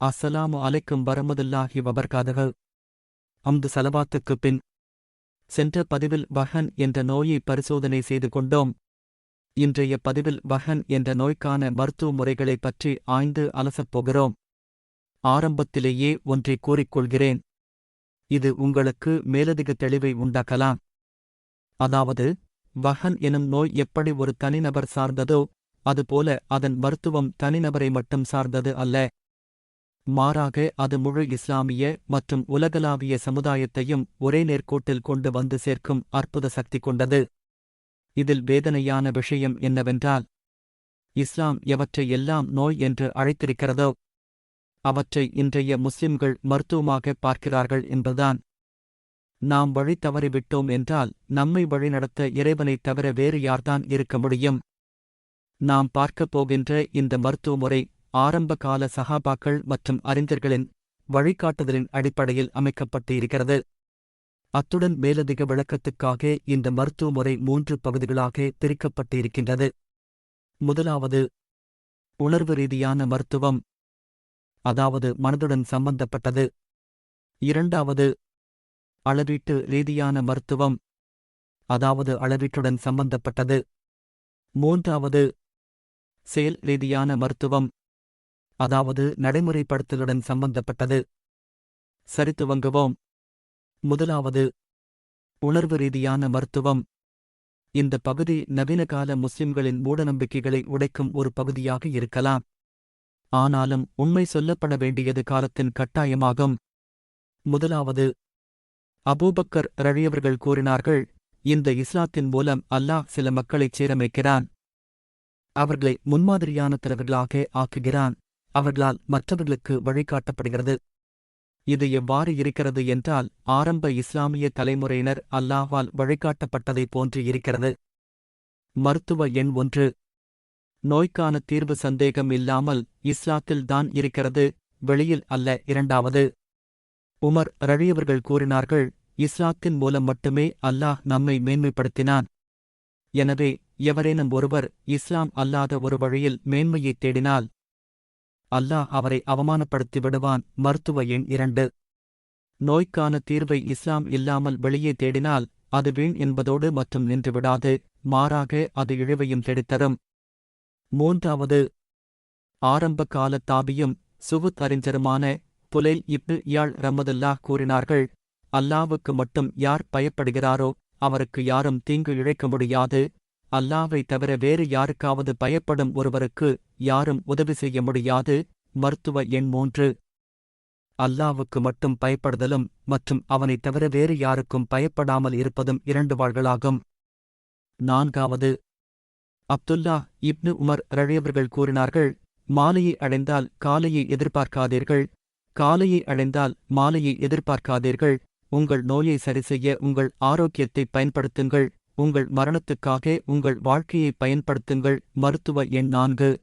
அஸ்ஸலாமு அலைக்கும் வரமதுல்லாஹி வபர்காதக அம்து சலவாத்துக்குப் பின் சென்ற பதிவில் வஹன் என்ற நோயை பரிசோதனை செய்து கொண்டோம். இன்றைய பதிவில் வஹன் என்ற நோய்க்கான மருத்துவ முறைகளைப் பற்றி ஆய்ந்து அலசப் போகிறோம். ஆரம்பத்திலேயே ஒன்றை கூறிக்கொள்கிறேன் இது உங்களுக்கு மேலதிக தெளிவை உண்டாக்கலாம். அதாவது வஹன் எனும் நோய் எப்படி ஒரு தனிநபர் சார்ந்ததோ அதுபோல அதன் மருத்துவம் தனிநபரை மட்டும் சார்ந்தது அல்ல. மாறாக அது முழு இஸ்லாமிய மற்றும் உலகளாவிய சமுதாயத்தையும் ஒரே நேர்கோட்டில் கொண்டு வந்து சேர்க்கும் அற்புத சக்தி கொண்டது. இதில் வேதனையான விஷயம் என்னவென்றால் இஸ்லாம் எவற்றை எல்லாம் நோய் என்று அழைத்திருக்கிறதோ அவற்றை இன்றைய முஸ்லிம்கள் மருத்துவமாக பார்க்கிறார்கள் என்பதுதான். நாம் வழி தவறிவிட்டோம் என்றால் நம்மை வழிநடத்த இறைவனைத் தவிர வேறு யார்தான் இருக்க முடியும்? நாம் பார்க்கப் போகின்ற இந்த மருத்துவ முறை ஆரம்ப கால சகாபாக்கள் மற்றும் அறிஞர்களின் வழிகாட்டுதலின் அடிப்படையில் அமைக்கப்பட்டு இருக்கிறது அத்துடன் மேலதிக விளக்கத்துக்காக இந்த மருத்துவ முறை மூன்று பகுதிகளாக பிரிக்கப்பட்டு இருக்கின்றது முதலாவது உணர்வு ரீதியான மருத்துவம் அதாவது மனதுடன் சம்பந்தப்பட்டது. இரண்டாவது அளவீட்டு ரீதியான மருத்துவம் அதாவது அளவீட்டுடன் சம்பந்தப்பட்டது. மூன்றாவது செயல் ரீதியான மருத்துவம் அதாவது நடைமுறைப்படுத்தலுடன் சம்பந்தப்பட்டது. சரித்துவங்குவோம். முதலாவது உணர்வு ரீதியான மருத்துவம். இந்த பகுதி நவீனகால முஸ்லிம்களின் மூடநம்பிக்கைகளை உடைக்கும் ஒரு பகுதியாக இருக்கலாம். ஆனாலும் உண்மை சொல்லப்பட வேண்டியது காலத்தின் கட்டாயமாகும். முதலாவது அபூபக்கர் ரழியவர்கள் கூறினார்கள் இந்த இஸ்லாத்தின் மூலம் அல்லாஹ் சில மக்களைச் சீரமைக்கிறான். அவர்களை முன்மாதிரியான தலைவர்களாக ஆக்குகிறான். அவர்களால் மற்றவர்களுக்கு வழிகாட்டப்படுகிறது. இது எவ்வாறு இருக்கிறது என்றால் ஆரம்ப இஸ்லாமிய தலைமுறையினர் அல்லாஹால் வழிகாட்டப்பட்டதைப் போன்று இருக்கிறது. மருத்துவ எண் ஒன்று. நோய்க்கான தீர்வு சந்தேகம் இல்லாமல் இஸ்லாத்தில் தான் இருக்கிறது வெளியில் அல்ல. இரண்டாவது. உமர் ரழியவர்கள் கூறினார்கள் இஸ்லாத்தின் மூலம் மட்டுமே அல்லாஹ் நம்மை மேன்மைப்படுத்தினான். எனவே எவரேனும் ஒருவர் இஸ்லாம் அல்லாத ஒரு வழியில் மேன்மையைத் தேடினால் அல்லாஹ் அவரை அவமானப்படுத்தி விடுவான் மருத்துவ எண் இரண்டு. நோய்க்கான தீர்வை இஸ்லாம் இல்லாமல் வெளியே தேடினால் அது வீண் என்பதோடு மற்றும் நின்றுவிடாது. மாறாக அது இழிவையும் தேடித்தரும். மூன்றாவது. ஆரம்ப கால தாபியும் சுவுத் அறிஞருமான புலைல் இப்னு யாழ் ரமதுல்லாஹ் கூறினார்கள் அல்லாவுக்கு மட்டும் யார் பயப்படுகிறாரோ அவருக்கு யாரும் தீங்கு இழைக்க முடியாது. அல்லாவை தவிர வேறு யாருக்காவது பயப்படும் ஒருவருக்கு யாரும் உதவி செய்ய முடியாது. மருத்துவ எண் மூன்று. அல்லாவுக்கு மட்டும் பயப்படுதலும் மற்றும் அவனைத் தவிர வேறு யாருக்கும் பயப்படாமல் இருப்பதும் இரண்டு வாழ்களாகும். நான்காவது. அப்துல்லா இப்னு உமர் ரழியவர்கள் கூறினார்கள் மாலையை அடைந்தால் காலையை எதிர்பார்க்காதீர்கள். காலையை அடைந்தால் மாலையை எதிர்பார்க்காதீர்கள். உங்கள் நோயை சரிசெய்ய உங்கள் ஆரோக்கியத்தை பயன்படுத்துங்கள். உங்கள் மரணத்துக்காக உங்கள் வாழ்க்கையை பயன்படுத்துங்கள். மருத்துவ எண் நான்கு.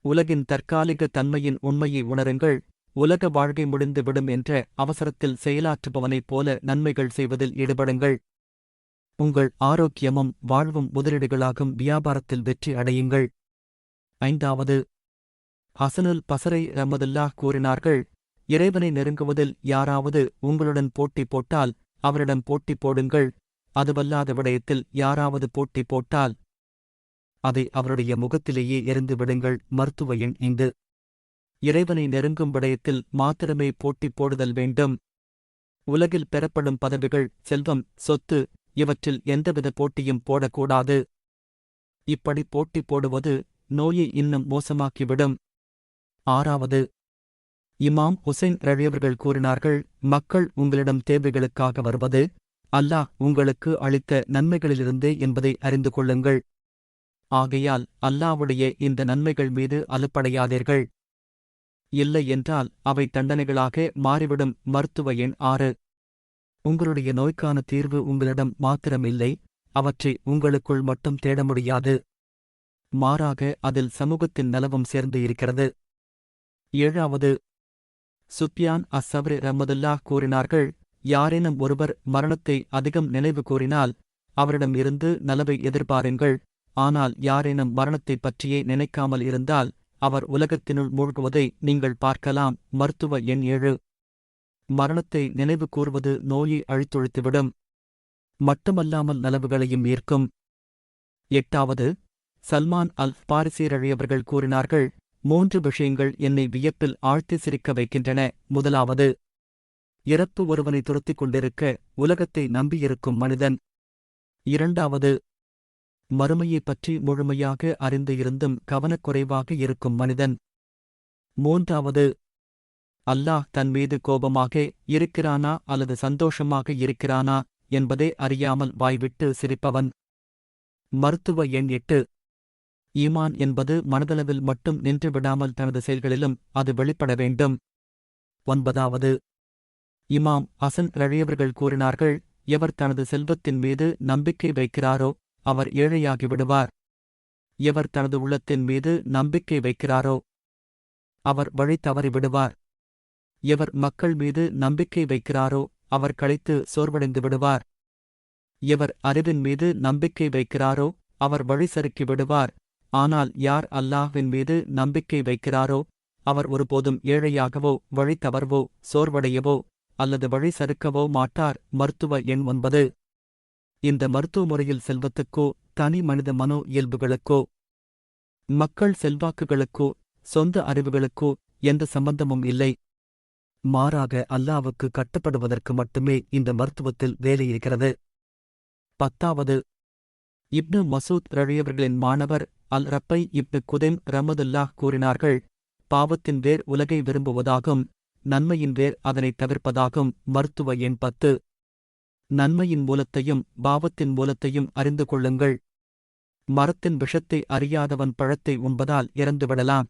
உலகின் தற்காலிக தன்மையின் உண்மையை உணருங்கள். உலக வாழ்க்கை முடிந்துவிடும் என்ற அவசரத்தில் செயலாற்றுபவனைப் போல நன்மைகள் செய்வதில் ஈடுபடுங்கள். உங்கள் ஆரோக்கியமும் வாழ்வும் முதலீடுகளாகும். வியாபாரத்தில் வெற்றி அடையுங்கள். ஐந்தாவது. ஹசனுல் பசரை ரமதுல்லாஹ் கூறினார்கள் இறைவனை நெருங்குவதில் யாராவது உங்களுடன் போட்டி போட்டால் அவரிடம் போட்டி போடுங்கள். அதுவல்லாத விடயத்தில் யாராவது போட்டி போட்டால் அதை அவருடைய முகத்திலேயே எரிந்து விடுங்கள் மருத்துவ எண் இந்து இறைவனை நெருங்கும் விடயத்தில் மாத்திரமே போட்டி போடுதல் வேண்டும். உலகில் பெறப்படும் பதவிகள் செல்வம் சொத்து இவற்றில் எந்தவித போட்டியும் போடக்கூடாது. இப்படி போட்டி போடுவது நோயை இன்னும் மோசமாக்கிவிடும். ஆறாவது இமாம் ஹுசைன் ரழியவர்கள் கூறினார்கள் மக்கள் உங்களிடம் தேவைகளுக்காக வருவது அல்லாஹ் உங்களுக்கு அளித்த நன்மைகளிலிருந்தே என்பதை அறிந்து கொள்ளுங்கள். ஆகையால் அல்லாவுடைய இந்த நன்மைகள் மீது அலுப்படையாதீர்கள். இல்லை என்றால் அவை தண்டனைகளாக மாறிவிடும் மருத்துவ எண் ஆறு. உங்களுடைய நோய்க்கான தீர்வு உங்களிடம் மாத்திரமில்லை அவற்றை உங்களுக்குள் மட்டும் தேட முடியாது. மாறாக அதில் சமூகத்தின் நலவும் சேர்ந்து இருக்கிறது. ஏழாவது சுப்யான் அசவ்ரி ரமதுல்லா கூறினார்கள் யாரேனும் ஒருவர் மரணத்தை அதிகம் நினைவு கூறினால் அவரிடம் இருந்து நலவை எதிர்பாருங்கள். ஆனால் யாரேனும் மரணத்தைப் பற்றியே நினைக்காமல் இருந்தால் அவர் உலகத்தினுள் மூழ்குவதை நீங்கள் பார்க்கலாம். மருத்துவ எண் ஏழு. மரணத்தை நினைவு கூர்வது நோயை அழித்தொழித்துவிடும் மட்டுமல்லாமல் நலவுகளையும் ஈர்க்கும். எட்டாவது. சல்மான் அல் பாரிசீரழியவர்கள் கூறினார்கள் மூன்று விஷயங்கள் என்னை வியப்பில் ஆழ்த்தி சிரிக்க வைக்கின்றன. முதலாவது இறப்பு ஒருவனை துரத்திக் கொண்டிருக்க உலகத்தை நம்பியிருக்கும் மனிதன். இரண்டாவது மறுமையைப் பற்றி முழுமையாக அறிந்து இருந்தும் கவனக்குறைவாக இருக்கும் மனிதன். மூன்றாவது அல்லாஹ் தன் மீது கோபமாக இருக்கிறானா அல்லது சந்தோஷமாக இருக்கிறானா என்பதை அறியாமல் வாய்விட்டு சிரிப்பவன். மருத்துவ எண் எட்டு ஈமான் என்பது மனதளவில் மட்டும் நின்று விடாமல் தனது செயல்களிலும் அது வெளிப்பட வேண்டும். ஒன்பதாவது இமாம் அசன் ரழியவர்கள் கூறினார்கள் எவர் தனது செல்வத்தின் மீது நம்பிக்கை வைக்கிறாரோ அவர் ஏழையாகி விடுவார். எவர் தனது உள்ளத்தின் மீது நம்பிக்கை வைக்கிறாரோ அவர் வழி தவறி விடுவார். எவர் மக்கள் மீது நம்பிக்கை வைக்கிறாரோ அவர் கழித்து சோர்வடைந்து விடுவார். எவர் அறிவின் மீது நம்பிக்கை வைக்கிறாரோ அவர் வழி சறுக்கி விடுவார். ஆனால் யார் அல்லாஹ்வின் மீது நம்பிக்கை வைக்கிறாரோ அவர் ஒருபோதும் ஏழையாகவோ வழி தவறவோ சோர்வடையவோ அல்லது வழி சறுக்கவோ மாட்டார். மருத்துவ எண் ஒன்பது. இந்த மருத்துவ முறையில் செல்வத்துக்கோ தனி மனித மனோ இயல்புகளுக்கோ மக்கள் செல்வாக்குகளுக்கோ சொந்த அறிவுகளுக்கோ எந்த சம்பந்தமும் இல்லை. மாறாக அல்லாவுக்கு கட்டப்படுவதற்கு மட்டுமே இந்த மருத்துவத்தில் வேலையிருக்கிறது பத்தாவது. இப்னு மசூத் ரழியவர்களின் மாணவர் அல் ரப்பை இப்னு குதிம் ரமதுல்லாஹ் கூறினார்கள் பாவத்தின் வேர் உலகை விரும்புவதாகும். நன்மையின் வேர் அதனைத் தவிர்ப்பதாகும். மருத்துவ எண் பத்து. நன்மையின் மூலத்தையும் பாவத்தின் மூலத்தையும் அறிந்து கொள்ளுங்கள். மரத்தின் விஷத்தை அறியாதவன் பழத்தை உண்பதால் இறந்துவிடலாம்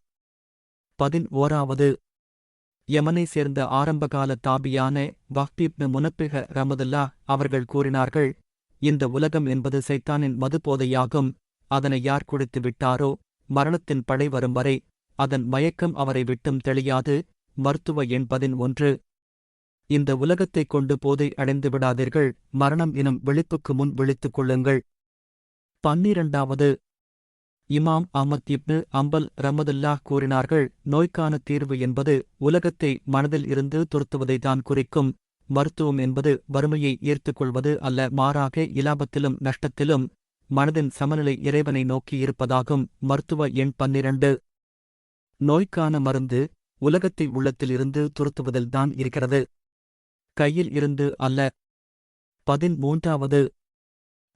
பதின் ஓராவது யமனை சேர்ந்த ஆரம்பகால தாபியான வஹ்பீப்னு முனப்பிக ரமதுல்லா அவர்கள் கூறினார்கள் இந்த உலகம் என்பது சைத்தானின் மதுபோதையாகும். அதனை யார் குடித்து விட்டாரோ மரணத்தின் படை வரும் வரை அதன் மயக்கம் அவரை விட்டும் தெளியாது. மருத்துவ எண் பதினொன்று. இந்த உலகத்தைக் கொண்டு போதை அடைந்து விடாதீர்கள் மரணம் எனும் விழிப்புக்கு முன் விழித்துக் கொள்ளுங்கள். பன்னிரண்டாவது. இமாம் அமத் இப்னு அம்பல் ரமதுல்லாஹ் கூறினார்கள் நோய்க்கான தீர்வு என்பது உலகத்தை மனதில் இருந்து துரத்துவதைத்தான் குறிக்கும். மருத்துவம் என்பது வறுமையை ஈர்த்துக்கொள்வது அல்ல மாறாக இலாபத்திலும் நஷ்டத்திலும் மனதின் சமநிலை இறைவனை நோக்கி இருப்பதாகும். மருத்துவ எண் பன்னிரண்டு. நோய்க்கான மருந்து உலகத்தை உள்ளத்திலிருந்து துரத்துவதில்தான் இருக்கிறது. கையில் இருந்து அல்ல. பதிமூன்றாவது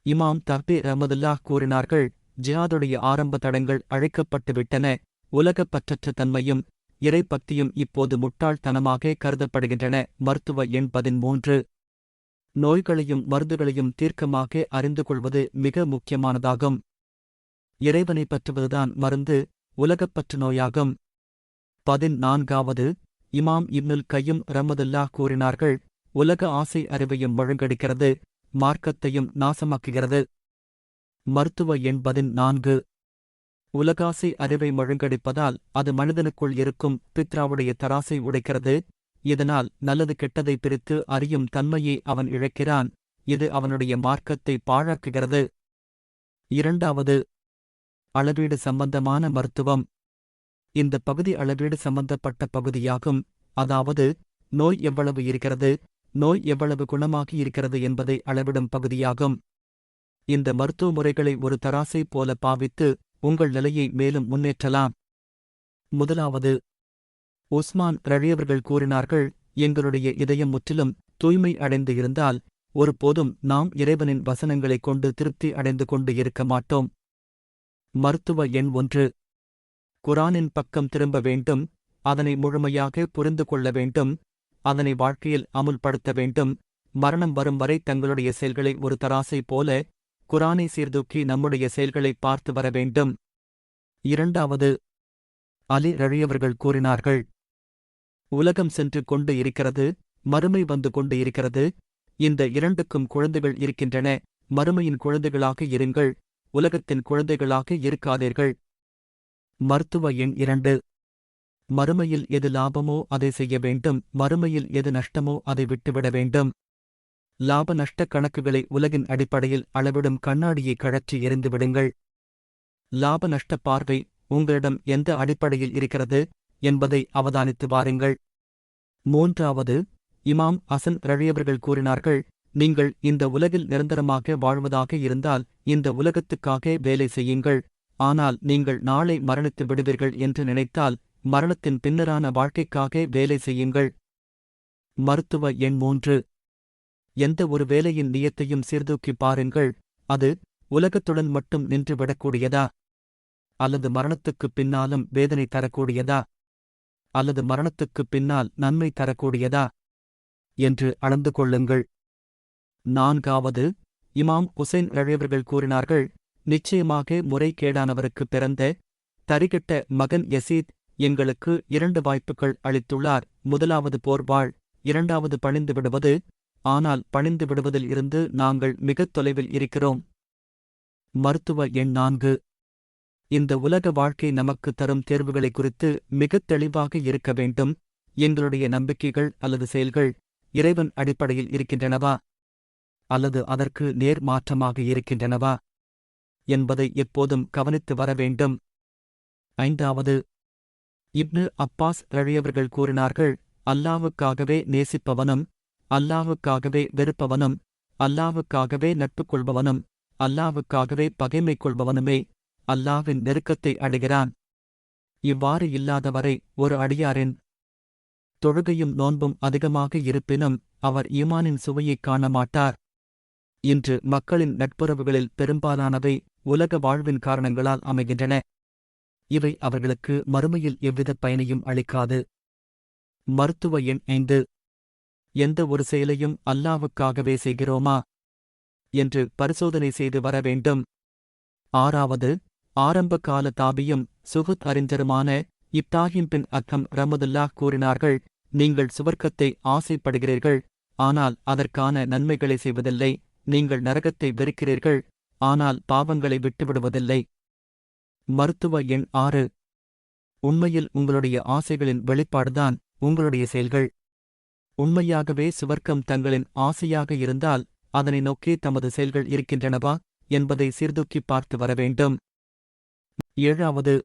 இமாம் தப்பி அஹமதுல்லாஹ் கூறினார்கள் ஜியாதுடைய ஆரம்ப தடங்கள் அழைக்கப்பட்டுவிட்டன. உலகப் பற்றற்ற தன்மையும் இறைப்பக்தியும் இப்போது முட்டாள்தனமாக கருதப்படுகின்றன. மருத்துவ எண் பதிமூன்று நோய்களையும் மருந்துகளையும் தீர்க்கமாக அறிந்து கொள்வது மிக முக்கியமானதாகும். இறைவனை பற்றுவதுதான் மருந்து உலகப்பற்று நோயாகும். பதினான்காவது இமாம் இப்னுல் கையும் ரமதுல்லாஹ் கூறினார்கள் உலக ஆசை அறிவையும் முழங்கடிக்கிறது மார்க்கத்தையும் நாசமாக்குகிறது. மருத்துவ எண் பதினான்கு. உலகாசை அறிவை முழங்கடிப்பதால் அது மனிதனுக்குள் இருக்கும் பித்ராவுடைய தராசை உடைக்கிறது இதனால் நல்லது கெட்டதை பிரித்து அறியும் தன்மையை அவன் இழக்கிறான் இது அவனுடைய மார்க்கத்தை பாழாக்குகிறது. இரண்டாவது அளவீடு சம்பந்தமான மருத்துவம். இந்த பகுதி அளவீடு சம்பந்தப்பட்ட பகுதியாகும். அதாவது நோய் எவ்வளவு இருக்கிறது நோய் எவ்வளவு குணமாகி இருக்கிறது என்பதை அளவிடும் பகுதியாகும். இந்த மருத்துவ முறைகளை ஒரு தராசை போல பாவித்து உங்கள் நிலையை மேலும் முன்னேற்றலாம். முதலாவது உஸ்மான் ரழியவர்கள் கூறினார்கள் எங்களுடைய இதயம் முற்றிலும் தூய்மை அடைந்து இருந்தால் ஒருபோதும் நாம் இறைவனின் வசனங்களைக் கொண்டு திருப்தி அடைந்து கொண்டு இருக்க மாட்டோம். மருத்துவ எண் ஒன்று குரானின் பக்கம் திரும்ப வேண்டும் அதனை முழுமையாக புரிந்து கொள்ள வேண்டும் அதனை வாழ்க்கையில் அமுல்படுத்த வேண்டும். மரணம் வரும் வரை தங்களுடைய செயல்களை ஒரு தராசை போல குரானை சீர்தூக்கி நம்முடைய செயல்களை பார்த்து வர வேண்டும். இரண்டாவது அலி ரழியவர்கள் கூறினார்கள் உலகம் சென்று கொண்டு இருக்கிறது மறுமை வந்து கொண்டு இருக்கிறது. இந்த இரண்டுக்கும் குழந்தைகள் இருக்கின்றன மறுமையின் குழந்தைகளாக இருங்கள் உலகத்தின் குழந்தைகளாக இருக்காதீர்கள். மருத்துவ எண் இரண்டு. மறுமையில் எது லாபமோ அதை செய்ய வேண்டும். மறுமையில் எது நஷ்டமோ அதை விட்டுவிட வேண்டும். லாப நஷ்ட கணக்குகளை உலகின் அடிப்படையில் அளவிடும் கண்ணாடியை கழற்றி எறிந்துவிடுங்கள் லாப நஷ்ட பார்வை உங்களிடம் எந்த அடிப்படையில் இருக்கிறது என்பதை அவதானித்து வாருங்கள். மூன்றாவது இமாம் அசன் ரழியவர்கள் கூறினார்கள் நீங்கள் இந்த உலகில் நிரந்தரமாக வாழ்வதாக இருந்தால் இந்த உலகத்துக்காக வேலை செய்யுங்கள். ஆனால் நீங்கள் நாளை மரணித்து விடுவீர்கள் என்று நினைத்தால் மரணத்தின் பின்னரான வாழ்க்கைக்காக வேலை செய்யுங்கள். மருத்துவ எண் மூன்று. எந்த ஒரு வேலையின் நியத்தையும் சீர்தூக்கி பாருங்கள். அது உலகத்துடன் மட்டும் நின்று விடக்கூடியதா? அல்லது மரணத்துக்குப் பின்னாலும் வேதனை தரக்கூடியதா? அல்லது மரணத்துக்குப் பின்னால் நன்மை தரக்கூடியதா? என்று அளந்து கொள்ளுங்கள். நான்காவது. இமாம் ஹுசைன் இழையவர்கள் கூறினார்கள் நிச்சயமாக முறைகேடானவருக்கு பிறந்த தரிகெட்ட மகன் யசீத் எங்களுக்கு இரண்டு வாய்ப்புகள் அளித்துள்ளார். முதலாவது போர்வாள் இரண்டாவது பணிந்து விடுவது. ஆனால் பணிந்து விடுவதில் இருந்து நாங்கள் மிகத் தொலைவில் இருக்கிறோம். மருத்துவ எண் நான்கு. இந்த உலக வாழ்க்கை நமக்கு தரும் தேர்வுகளை குறித்து மிகத் தெளிவாக இருக்க வேண்டும். எங்களுடைய நம்பிக்கைகள் அல்லது செயல்கள் இறைவன் அடிப்படையில் இருக்கின்றனவா? அல்லது அதற்கு நேர் மாற்றமாக இருக்கின்றனவா? என்பதை எப்போதும் கவனித்து வர வேண்டும். ஐந்தாவது இப்னு அப்பாஸ் ரழியவர்கள் கூறினார்கள் அல்லாவுக்காகவே நேசிப்பவனும் அல்லாவுக்காகவே வெறுப்பவனும் அல்லாவுக்காகவே நட்பு கொள்பவனும் அல்லாவுக்காகவே பகைமை கொள்பவனுமே அல்லாவின் நெருக்கத்தை அடைகிறான். இவ்வாறு இல்லாதவரை ஒரு அடியாரின் தொழுகையும் நோன்பும் அதிகமாக இருப்பினும் அவர் ஈமானின் சுவையைக் காண மாட்டார். இன்று மக்களின் நட்புறவுகளில் பெரும்பாலானவை உலக வாழ்வின் காரணங்களால் அமைகின்றன. இவை அவர்களுக்கு மறுமையில் எவ்வித பயனையும் அளிக்காது. மருத்துவ எண் ஐந்து. எந்த ஒரு செயலையும் அல்லாவுக்காகவே செய்கிறோமா? என்று பரிசோதனை செய்து வர வேண்டும். ஆறாவது. ஆரம்ப கால தாபியும் சுகுத் அறிஞருமான இப்தாஹிம் பின் அக்கம் ரமதுல்லாஹ் கூறினார்கள் நீங்கள் சுவர்க்கத்தை ஆசைப்படுகிறீர்கள் ஆனால் அதற்கான நன்மைகளை செய்வதில்லை. நீங்கள் நரகத்தை வெறுக்கிறீர்கள். ஆனால் பாவங்களை விட்டுவிடுவதில்லை. மருத்துவ எண் ஆறு. உண்மையில் உங்களுடைய ஆசைகளின் வெளிப்பாடுதான் உங்களுடைய செயல்கள். உண்மையாகவே சுவர்க்கம் தங்களின் ஆசையாக இருந்தால் அதனை நோக்கி தமது செயல்கள் இருக்கின்றனவா என்பதை சீர்தூக்கிப் பார்த்து வர வேண்டும். ஏழாவது.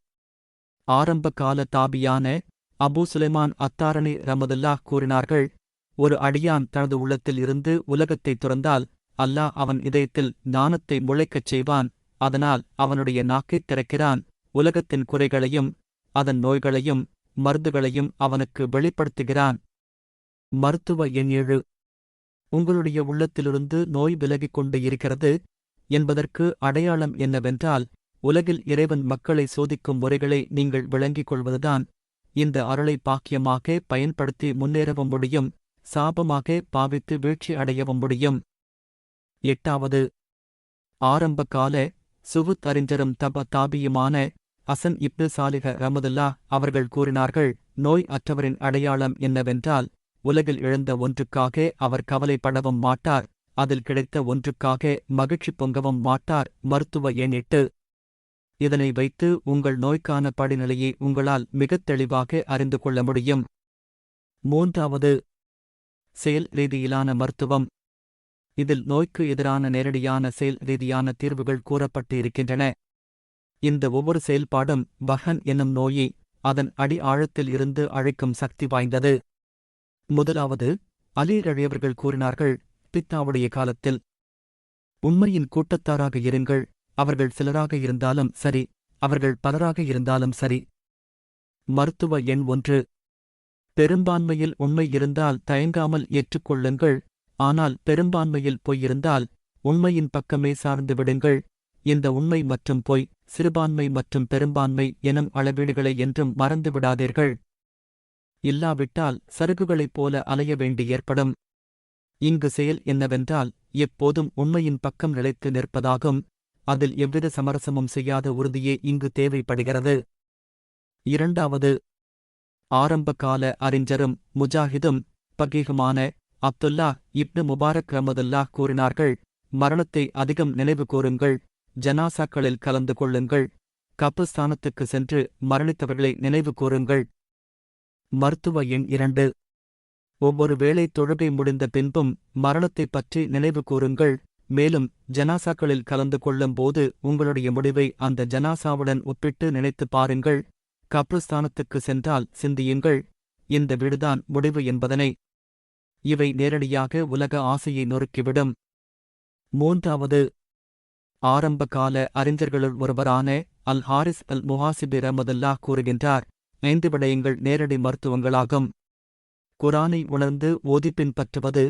ஆரம்ப கால தாபியான அபூ சுலைமான் அத்தாரணி ரமதுல்லாஹ் கூறினார்கள் ஒரு அடியான் தனது உள்ளத்தில் இருந்து உலகத்தைத் துறந்தால் அல்லாஹ் அவன் இதயத்தில் ஞானத்தை முளைக்கச் செய்வான் அதனால் அவனுடைய நாக்கைத் திறக்கிறான். உலகத்தின் குறைகளையும் அதன் நோய்களையும் மருந்துகளையும் அவனுக்கு வெளிப்படுத்துகிறான். மருத்துவ எண் ஏழு. உங்களுடைய உள்ளத்திலிருந்து நோய் விலகிக் கொண்டு இருக்கிறது என்பதற்கு அடையாளம் என்னவென்றால் உலகில் இறைவன் மக்களை சோதிக்கும் முறைகளை நீங்கள் விளங்கிக் கொள்வதுதான். இந்த அருளை பாக்கியமாக பயன்படுத்தி முன்னேறவும் முடியும் சாபமாக பாவித்து வீழ்ச்சி அடையவும் முடியும். எட்டாவது. ஆரம்ப கால சுகுத் அறிஞரும் தப தாபியுமான அசன் இப்னு சாலிக ரமதுல்லா அவர்கள் கூறினார்கள் நோய் அற்றவரின் அடையாளம் என்னவென்றால் உலகில் இழந்த ஒன்றுக்காக அவர் கவலைப்படவும் மாட்டார் அதில் கிடைத்த ஒன்றுக்காக மகிழ்ச்சி பொங்கவும் மாட்டார் மருத்துவ எண் எட்டு இதனை வைத்து உங்கள் நோய்க்கான படிநிலையை உங்களால் மிகத் தெளிவாக அறிந்து கொள்ள முடியும். மூன்றாவது செயல் ரீதியிலான மருத்துவம். இதில் நோய்க்கு எதிரான நேரடியான செயல் ரீதியான தீர்வுகள் கூறப்பட்டு இருக்கின்றன இந்த ஒவ்வொரு செயல்பாடும் வஹன் என்னும் நோயை அதன் அடி ஆழத்தில் இருந்து அழைக்கும் சக்தி வாய்ந்தது. முதலாவது அலீரழியவர்கள் கூறினார்கள் பித்தாவுடைய காலத்தில். உண்மையின் கூட்டத்தாராக இருங்கள் அவர்கள் சிலராக இருந்தாலும் சரி அவர்கள் பலராக இருந்தாலும் சரி. மருத்துவ எண் ஒன்று. பெரும்பான்மையில் உண்மை இருந்தால் தயங்காமல் ஏற்றுக்கொள்ளுங்கள் ஆனால் பெரும்பான்மையில் பொய் இருந்தால் உண்மையின் பக்கமே சார்ந்து விடுங்கள். இந்த உண்மை மற்றும் பொய் சிறுபான்மை மற்றும் பெரும்பான்மை எனும் அளவீடுகளை என்றும் மறந்து விடாதீர்கள். இல்லாவிட்டால் சருகுகளைப் போல அலைய வேண்டி ஏற்படும். இங்கு செயல் என்னவென்றால் எப்போதும் உண்மையின் பக்கம் நிலைத்து நிற்பதாகும். அதில் எவ்வித சமரசமும் செய்யாத உறுதியே இங்கு தேவைப்படுகிறது. இரண்டாவது ஆரம்பகால அறிஞரும் முஜாஹிதும் பகீகமான அப்துல்லா இப்னு முபாரக் ரமதுல்லாஹ் கூறினார்கள் மரணத்தை அதிகம் நினைவு கூறுங்கள் ஜனாசாக்களில் கலந்து கொள்ளுங்கள் கப்புஸ்தானத்துக்கு சென்று மரணித்தவர்களை நினைவு கூறுங்கள். மருத்துவ எண் இரண்டு. ஒவ்வொரு வேளை தொழுகை முடிந்த பின்பும் மரணத்தைப் பற்றி நினைவு கூறுங்கள் மேலும் ஜனாசாக்களில் கலந்து கொள்ளும் போது உங்களுடைய முடிவை அந்த ஜனாசாவுடன் ஒப்பிட்டு நினைத்துப் பாருங்கள் கப்ரிஸ்தானத்துக்கு சென்றால் சிந்தியுங்கள் இந்த வீடுதான் முடிவு என்பதனை இவை நேரடியாக உலக ஆசையை நொறுக்கிவிடும். மூன்றாவது ஆரம்பகால அறிஞர்களுள் ஒருவரான அல் ஹாரிஸ் அல் முஹாசிபி ரமதுல்லா கூறுகின்றார் ஐந்து விடயங்கள் நேரடி மருத்துவங்களாகும். குரானை உணர்ந்து ஓதி பின்பற்றுவது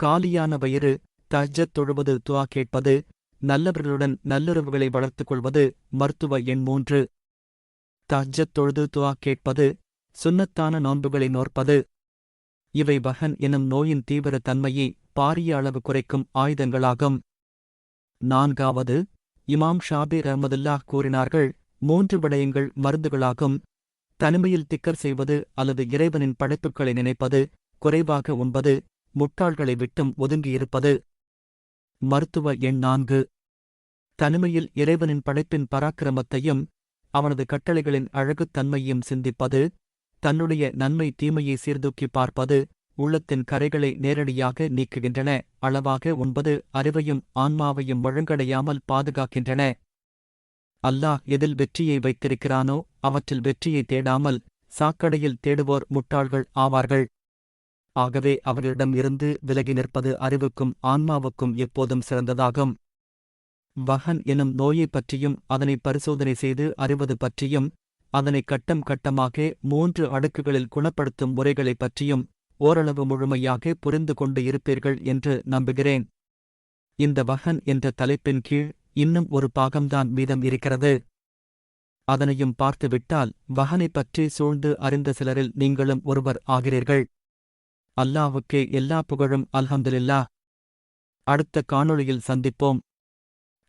காலியான வயிறு தஜ்ஜத் தொழுவது துவா கேட்பது நல்லவர்களுடன் நல்லுறவுகளை வளர்த்துக் கொள்வது மருத்துவ எண் மூன்று. தஜ்ஜத் தொழுது துவா கேட்பது சுன்னத்தான நோன்புகளை நோற்பது இவை வகன் எனும் நோயின் தீவிர தன்மையை பாரிய அளவு குறைக்கும் ஆயுதங்களாகும். நான்காவது இமாம் ஷாபிர் அஹமதுல்லாஹ் கூறினார்கள் மூன்று விடயங்கள் மருந்துகளாகும். தனிமையில் திக்கர் செய்வது அல்லது இறைவனின் படைப்புகளை நினைப்பது குறைவாக உண்பது முட்டாள்களை விட்டும் ஒதுங்கியிருப்பது மருத்துவ எண் நான்கு தனிமையில் இறைவனின் படைப்பின் பராக்கிரமத்தையும் அவனது கட்டளைகளின் அழகுத்தன்மையும் சிந்திப்பது. தன்னுடைய நன்மை தீமையை சீர்தூக்கி பார்ப்பது உள்ளத்தின் கரைகளை நேரடியாக நீக்குகின்றன அளவாக ஒன்பது அறிவையும் ஆன்மாவையும் வழங்கடையாமல் பாதுகாக்கின்றன. அல்லாஹ் எதில் வெற்றியை வைத்திருக்கிறானோ அவற்றில் வெற்றியை தேடாமல் சாக்கடையில் தேடுவோர் முட்டாள்கள் ஆவார்கள். ஆகவே அவர்களிடம் இருந்து விலகி நிற்பது அறிவுக்கும் ஆன்மாவுக்கும் எப்போதும் சிறந்ததாகும். வகன் எனும் நோயைப் பற்றியும் அதனை பரிசோதனை செய்து அறிவது பற்றியும் அதனை கட்டம் கட்டமாக மூன்று அடுக்குகளில் குணப்படுத்தும் முறைகளைப் பற்றியும் ஓரளவு முழுமையாக புரிந்து கொண்டு இருப்பீர்கள் என்று நம்புகிறேன். இந்த வகன் என்ற தலைப்பின் கீழ் இன்னும் ஒரு பாகம்தான் மீதம் இருக்கிறது. அதனையும் பார்த்துவிட்டால் வகனைப் பற்றி சூழ்ந்து அறிந்த சிலரில் நீங்களும் ஒருவர் ஆகிறீர்கள். அல்லாவுக்கு எல்லா புகழும் அல்ஹம்துலில்லா. அடுத்த காணொளியில் சந்திப்போம்.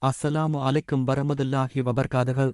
அஸ்ஸலாமு அலைக்கும் வரமதுல்லாஹி வபர்காதகள்